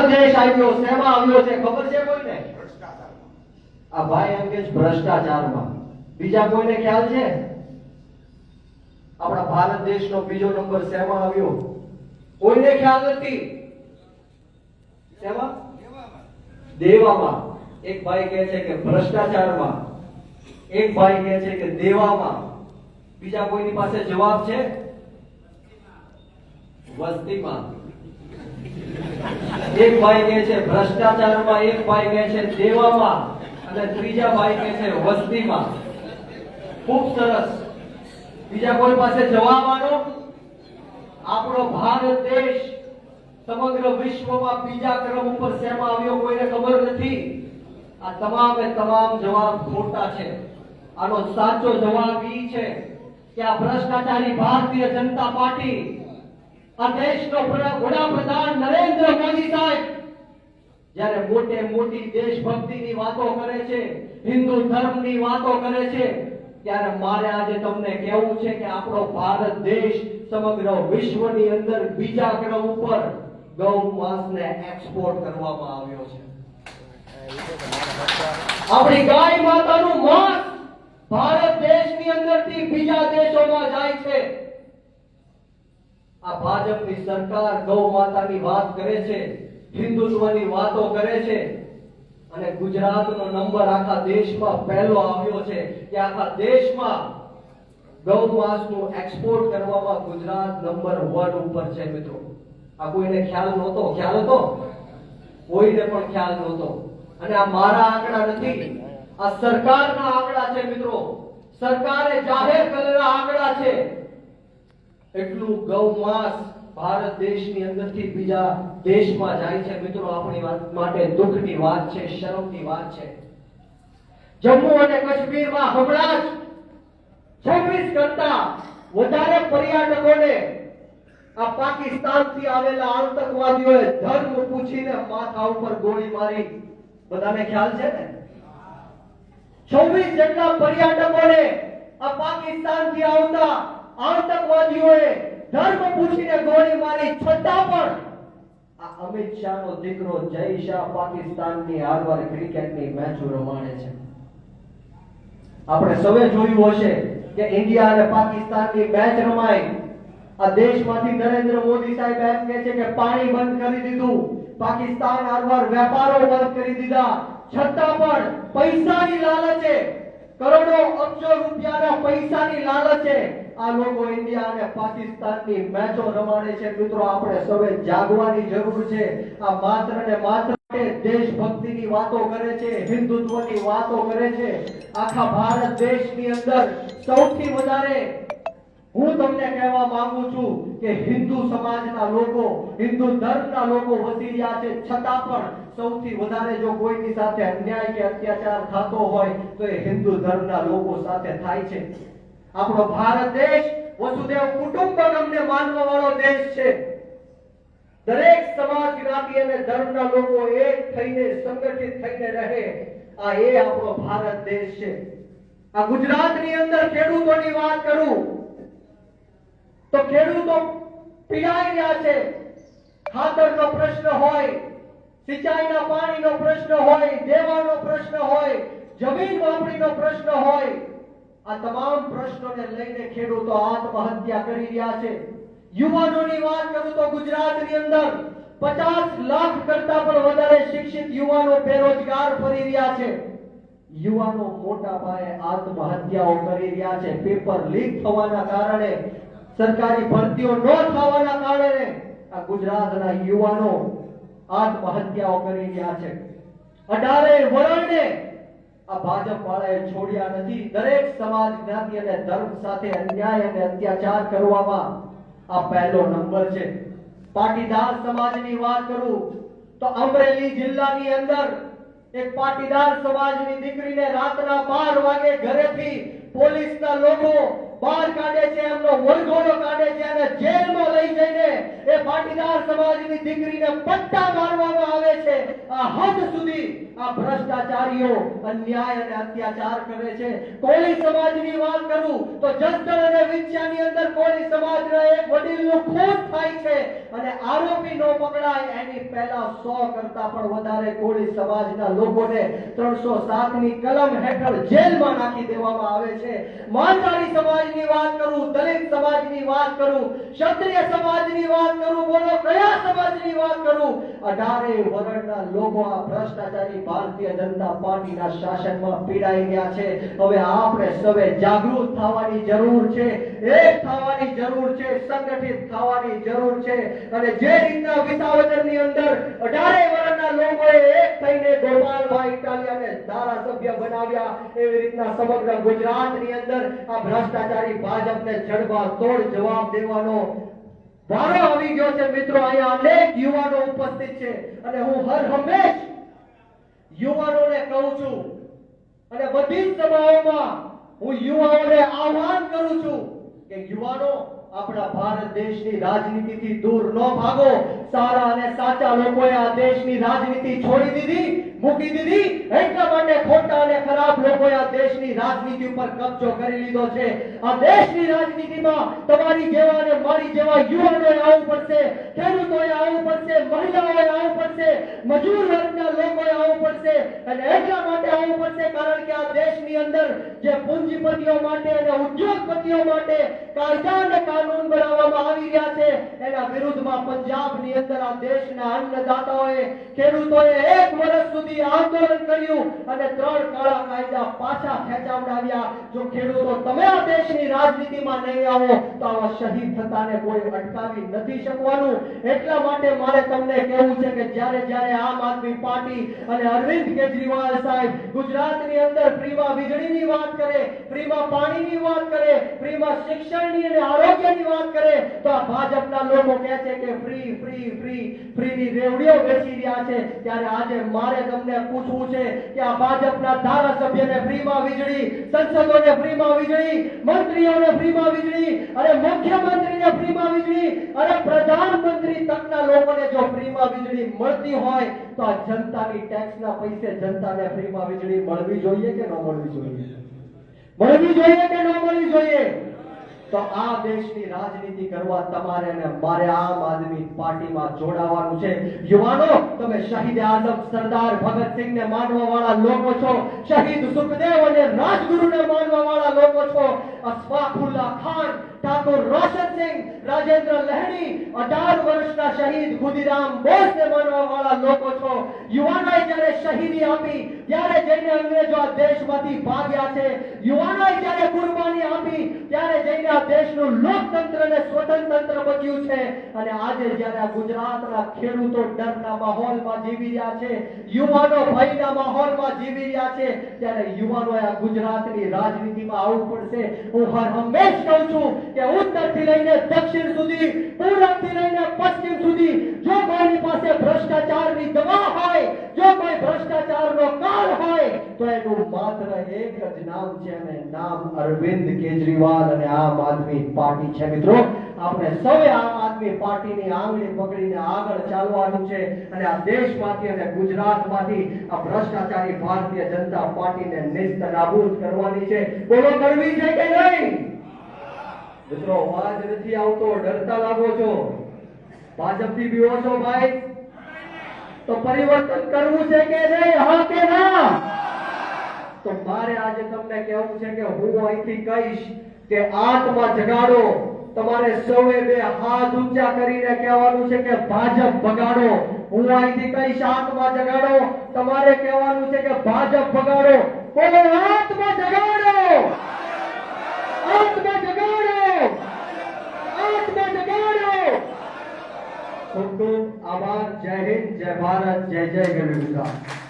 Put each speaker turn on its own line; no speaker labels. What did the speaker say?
દેશ આવ્યો શેમાં આવ્યો છે, ખબર છે કોઈને? આ ભાઈ એમ કે ભ્રષ્ટાચારમાં. બીજા કોઈને ખ્યાલ છે? આપણા ભારત દેશનો બીજો નંબર શેમાં આવ્યો. કોઈને ખ્યાલ નથી? શેમાં દેવામાં. એક ભાઈ કહે છે કે ભ્રષ્ટાચારમાં. એક ભાઈ કહે છે કે દેવામાં. બીજા કોઈની પાસે જવાબ છે? વસ્તીમાં. એક ભાઈ કે છે, ભ્રષ્ટાચારમાં એક ભાઈ કે છે, દેવામાં અને ત્રીજા ભાઈ કે છે, વસ્તીમાં. ખૂબ સરસ. બીજા કોઈ પાસે જવાબ આનો આપણો ભારત દેશ સમગ્ર વિશ્વમાં બીજા ક્રમ ઉપર શેમાં આવ્યો કોઈને ખબર નથી? આ તમામે તમામ જવાબ ખોટા છે. આનો સાચો જવાબ ઈ છે કે આ ભ્રષ્ટાચારી ભારતીય જનતા પાર્ટી આ દેશનો પ્ર- વડાપ્રધાન નરેન્દ્ર મોદી સાહેબ, જ્યારે મોટે મોટી દેશભક્તિની વાતો કરે છે, હિન્દુ ધર્મની વાતો કરે છે, ત્યારે મારે આજે તમને કહેવું છે કે આપણો ભારત દેશ સમગ્ર વિશ્વની અંદર બીજા ક્રમ ઉપર ગૌ માંસને એક્સપોર્ટ કરવામાં આવ્યો છે. આપણી ગાય માતાનું માંસ ભારત દેશની અંદરથી બીજા દેશોમાં જાય છે. આ ભાજપની સરકાર ગૌ માતાની વાત કરે છે, હિન્દુત્વની વાતો કરે છે અને ગુજરાતનો નંબર આખા દેશમાં પહેલો આવ્યો છે કે આખા દેશમાં ગૌ માંસનું એક્સપોર્ટ કરવામાં ગુજરાત નંબર વન ઉપર છે મિત્રો. આ કોઈને ખ્યાલ નહોતો? ખ્યાલ હતો? કોઈને પણ ખ્યાલ નહોતો. અને આ મારા આંકડા નથી. આ સરકારના આંકડા છે મિત્રો. સરકારે જાહેર કરેલા આંકડા છે. એટલું ગૌ માંસ ભારત દેશની અંદરથી બીજા દેશમાં જાય છે. મિત્રો, આપણી વાત માટે દુઃખની વાત છે, શરમની વાત છે. જમ્મુ અને કાશ્મીરમાં હમણાં જ 26 કરતા વધારે પર્યટકોને આ પાકિસ્તાનથી આવેલા આતંકવાદીઓએ ધર્મ પૂછીને માથા ઉપર ગોળી મારી. બધાને ખ્યાલ છે ને? 26 જેટલા પર્યટકોને આ પાકિસ્તાનથી આવતા આતંકવાદીઓએ ધર્મ પૂછીને ગોળી મારી છતાં પણ આ અમિત શાહનો દીકરો જય શાહ પાકિસ્તાનની હારવાર ક્રિકેટની મેચો રમાડે છે. આપણે સૌએ જોયું હશે કે ઇન્ડિયા અને પાકિસ્તાનની મેચ રમાઈ. આ દેશમાંથી નરેન્દ્ર મોદી સાહેબ એમ કહે છે કે પાણી બંધ કરી દીધું. પાકિસ્તાન હારવાર વેપારો બંધ કરી દીધા. છતાં પણ પૈસાની લાલચે કરોડો અબજો રૂપિયાના પૈસાની લાલચે આ લોકો ઇન્ડિયા અને પાકિસ્તાનની મેચો રમાડે છે. મિત્રો, આપણે સૌએ જાગવાની જરૂર છે. આ માત્ર ને માત્ર દેશભક્તિની વાતો કરે છે, હિન્દુત્વની વાતો કરે છે. આખા ભારત દેશની અંદર સૌથી વધારે હું તમને કહેવા માંગુ છું કે હિન્દુ સમાજના લોકો, હિન્દુ ધર્મના લોકો વસી રહ્યા છે. છતાં પણ સૌથી વધારે જો કોઈની સાથે અન્યાય કે અત્યાચાર થતો હોય, તો એ હિન્દુ ધર્મના લોકો સાથે થાય છે. આપણો ભારત દેશ, વસુદેવ કુટુંબકમને માનવા વાળો દેશ છે. દરેક સમાજ જ્ઞાતિ અને ધર્મના લોકો એક થઈને સંગઠિત થઈને રહે. આ એ આપણો ભારત દેશ છે. આ ગુજરાતની અંદર ખેડૂતોની વાત કરું, તો ખેડૂતો પીડાઈ રહ્યા છે. ખાતરનો પ્રશ્ન હોય, સિંચાઈના પાણીનો પ્રશ્ન હોય દેવાનો પ્રશ્ન હોય, જમીન વાપણીનો પ્રશ્ન હોય આ તમામ પ્રશ્નોને લઈને ખેડૂતો આત્મહત્યા કરી રહ્યા છે. યુવાનોની વાત કરું તો ગુજરાતની અંદર પચાસ લાખ કરતા પણ વધારે શિક્ષિત યુવાનો બેરોજગાર ફરી રહ્યા છે. યુવાનો મોટા પાયે આત્મહત્યાઓ કરી રહ્યા છે. પેપર લીક થવાના કારણે, સરકારી ભરતીઓ ન થવાના કારણે આ ગુજરાતના યુવાનો આત્મહત્યાઓ કરી રહ્યા છે. અઢારે વરણને આ ભાજપ વાળાએ છોડ્યા નથી. દરેક સમાજ જ્ઞાતિ અને ધર્મ સાથે અન્યાય અને અત્યાચાર કરવામાં આ પહેલો નંબર છે. પાટીદાર સમાજની વાત કરું તો અમરેલી જિલ્લાની અંદર એક પાટીદાર સમાજની દીકરીને રાતના બાર વાગે ઘરેથી પોલીસના લોકો બહાર કાઢે છે, એમનો વરઘોડો કાઢે છે અને જેલમાં લઈ જઈને એ પાટીદાર સમાજની દીકરીને પટ્ટા મારવામાં આવે છે. આ હદ સુધી આ ભ્રષ્ટાચારીઓ અન્યાય અને અત્યાચાર કરે છે. કોળી સમાજની વાત કરું તો જસદણ અને વિંછિયાની અંદર કોળી સમાજના એક વડીલનું ખૂન થાય છે અને આરોપી નો પકડાય. એની પહેલા 100 કરતા પણ વધારે કોળી સમાજના લોકોને 307 ની કલમ હેઠળ જેલમાં નાખી દેવામાં આવે છે. મારવાડી સમાજની વાત કરું, દલિત સમાજની વાત કરું, ક્ષત્રિય સમાજની વાત કરું, બોલો, કયા સમાજની વાત કરું? અઢારે વર્ણના લોકો આ ભ્રષ્ટાચારી ભારતીય જનતા પાર્ટીના શાસનમાં પીડાઈ ગયા છે. હવે આપણે સવે જાગૃત થવાની જરૂર છે, એક થવાની જરૂર છે, સંગઠિત થવાની જરૂર છે. અને જે રીતના વિસાવદરની અંદર અઢારે વર્ણના લોકોએ એક થઈને ગોપાલભાઈ ઇટાલિયાને ધારાસભ્ય બનાવ્યા, એવી રીતના સમગ્ર ગુજરાતની અંદર આ ભ્રષ્ટાચારી ભાજપને જડબા તોડ જવાબ દેવાનો વારો આવી ગયો છે મિત્રો, અહીંયા અનેક યુવાનો ઉપસ્થિત છે. અને હું હર હંમેશ યુવાનોને કહું છું, અને બધી સભાઓમાં હું યુવાઓને આહ્વાન કરું છું કે યુવાનો આપણા ભારત દેશની રાજનીતિથી દૂર ન ભાગો. સારા અને સાચા લોકોએ આ દેશની રાજનીતિ છોડી દીધી. મૂકી દીધી એટલા માટે ખોટા અને ખરાબ લોકોએ આ દેશની રાજનીતિ ઉપર કબજો કરી લીધો છે. આ દેશની રાજનીતિમાં તમારી જેવા અને મારી જેવા યુવાનોએ આવવું પડશે, ખેડૂતોએ આવવું પડશે, મહિલાઓએ આવવું પડશે, મજૂર વર્ગના લોકોએ આવવું પડશે અને એટલા માટે આવવું પડશે કારણ કે આ દેશની અંદર જે પૂંજીપતિઓ માટે અને ઉદ્યોગપતિઓ માટે કાયદા અને કાનૂન બનાવવામાં આવી રહ્યા છે, એના વિરુદ્ધમાં પંજાબની અંદર આ દેશના અન્નદાતાઓએ, ખેડૂતોએ એક વર્ષ સુધી આંદોલન કર્યું અને ત્રણ કાળા કાયદા પાછા ખેંચાવડાવ્યા. જો ખેડૂતો તમે આ દેશની રાજનીતિમાં નહીં આવો, તો આવા શહીદ થતાને કોઈ અટકાવી નથી શકવાનું. એટલા માટે મારે તમને કહેવું છે કે જ્યારે જ્યારે આમ આદમી પાર્ટી અને અરવિંદ કેજરીવાલ સાહેબ ગુજરાતની અંદર ફ્રીમાં વીજળીની વાત કરે ફ્રીમાં પાણીની વાત કરે ફ્રીમાં શિક્ષણની અને આરોગ્યની વાત કરે, તો આ ભાજપના લોકો કહે છે કે ફ્રી ફ્રી ફ્રી ફ્રીની રેવડીઓ બેસી રહ્યા છે. ત્યારે આજે મારે તમને પૂછવું છે કે આ ભાજપના ધારાસભ્યને ફ્રીમાં વીજળી, સંસદોને ફ્રીમાં વીજળી, મંત્રીઓને ફ્રીમાં વીજળી, અને મુખ્યમંત્રીને ફ્રીમાં વીજળી, અને પ્રધાનમંત્રી તકના લોકોને જો ફ્રીમાં વીજળી મળતી હોય, તો આ જનતાની ટેક્સના પૈસે જનતાને ફ્રીમાં વીજળી મળવી જોઈએ કે ન મળવી જોઈએ? મળવી જોઈએ કે ન મળવી જોઈએ? તો આ દેશની રાજનીતિ કરવા તમારે અને મારે આમ આદમી પાર્ટીમાં જોડાવાનું છે. યુવાનો, તમે શહીદ આઝમ સરદાર ભગતસિંહને માનવા વાળા લોકો છો. શહીદ સુખદેવ અને રાજગુરુને માનવા વાળા લોકો છો. અશફાકુલ્લા ખાન, ઠાકોર રોશનસિંહ રાજેન્દ્ર લહેણી, અઢાર વર્ષના શહીદ ખુદીરામ બોસને માનવા વાળા લોકો છો. યુવાનોએ જ્યારે શહીદી આપી, ત્યારે જઈને અંગ્રેજો આ દેશમાંથી ભાગ્યા છે. યુવાનોએ જ્યારે કુરબાની આપી, ત્યારે જઈને આ દેશનું લોકતંત્ર અને સ્વતંત્ર બચ્યું છે. અને આજે જ્યારે આ ગુજરાતના ખેડૂતો ડરના માહોલમાં જીવી રહ્યા છે, યુવાનો ભયના માહોલમાં જીવી રહ્યા છે, ત્યારે યુવાનોએ આ ગુજરાતની રાજનીતિમાં આવવું પડશે. હું હર હંમેશ કહું છું કે ઉત્તરથી લઈને દક્ષિણ સુધી પૂર્વથી લઈને પશ્ચિમ સુધી, જો કોઈની પાસે ભ્રષ્ટાચારની દવા હોય, જો કોઈ ભ્રષ્ટાચારનો કાળ હોય, તો એનું માત્ર એક જ નામ છે અને નામ અરવિંદ કેજરીવાલ અને આમ આદમી પાર્ટી છે. મિત્રો, આપણે સૌએ આમ આદમી પાર્ટીની આંગળી પકડીને આગળ ચાલવાનું છે અને આ દેશમાંથી અને ગુજરાતમાંથી આ ભ્રષ્ટાચારી ભારતીય જનતા પાર્ટીને નિસ્ત કરવાની છે. બોલો, કરવી છે કે નહીં? મિત્રો, અવાજ નથી આવતો, ડરતા લાગો છો. ભાજપથી બીવો છો ભાઈ? તો પરિવર્તન કરવું છે કે નહીં? હા કે ના? તો મારે આજે તમને કહેવું છે કે હું અહીંથી કહીશ કે આત્મા જગાડો. તમારે સૌએ બે હાથ ઊંચા કરીને કહેવાનું છે કે ભાજપ ભગાડો. હું અહીંથી કહીશ આત્મા જગાડો. તમારે કહેવાનું છે કે ભાજપ ભગાડો. બોલો, આત્મા જગાડો આત્મા જગાડો આત્મા જગાડો ખૂબ ખૂબ આભાર. જય હિન્દ જય ભારત જય જય ગરવી ગુજરાત